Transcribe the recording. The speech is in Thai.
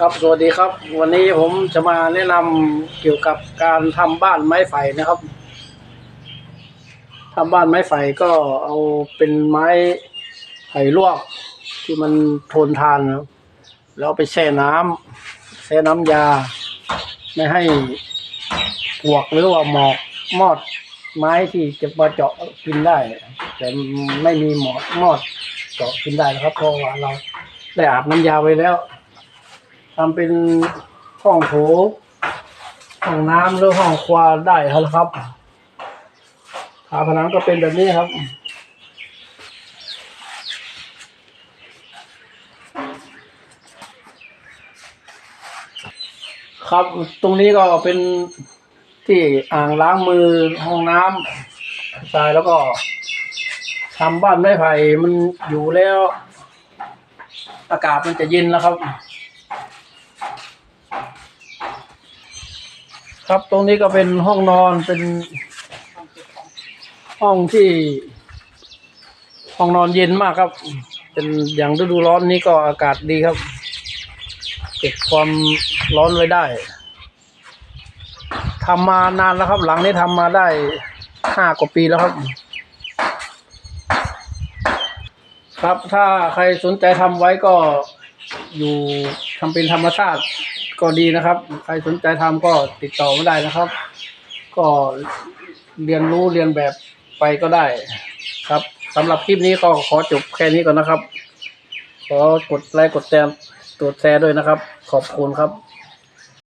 ครับสวัสดีครับ วันนี้ผมจะมาแนะนำเกี่ยวกับการทำบ้านไม้ไผ่นะครับทำบ้านไม้ไผ่ก็เอาเป็นไม้ไผ่ลวกที่มันทนทานแล้วเอาไปแช่น้ำแช่น้ำยา ไม่ให้ปวกหรือว่าหมอกมอดไม้ที่จะมาเจาะกินได้ แต่ไม่มีหมอดมอดเจาะกินได้นะครับเพราะว่าเราได้อาบน้ำยาไว้แล้ว ทำเป็นห้องโถงห้องน้ำหรือห้องครัวได้แล้วครับฝาผนังก็เป็นแบบนี้ครับครับตรงนี้ก็เป็นที่อ่างล้างมือห้องน้ำทรายแล้วก็ทำบ้านไม้ไผ่มันอยู่แล้ว อากาศมันจะเย็นแล้วครับ ครับตรงนี้ก็เป็นห้องนอนเป็นห้องที่ ห้องนอนเย็นมากครับ เป็นอย่างฤดูร้อนนี้ก็อากาศดีครับ เก็บความร้อนไว้ได้ทำมานานแล้วครับ หลังนี้ทำมาได้ห้ากว่าปีแล้วครับ ครับถ้าใครสนใจทำไว้ก็อยู่ทำเป็นธรรมชาติ ก็ดีนะครับ ใครสนใจทำก็ติดต่อมาได้นะครับ ก็เรียนรู้เรียนแบบไปก็ได้ ครับสำหรับคลิปนี้ก็ขอจบแค่นี้ก่อนนะครับ ขอกดไลค์กดแชร์กดแชร์ด้วยนะครับ ขอบคุณครับ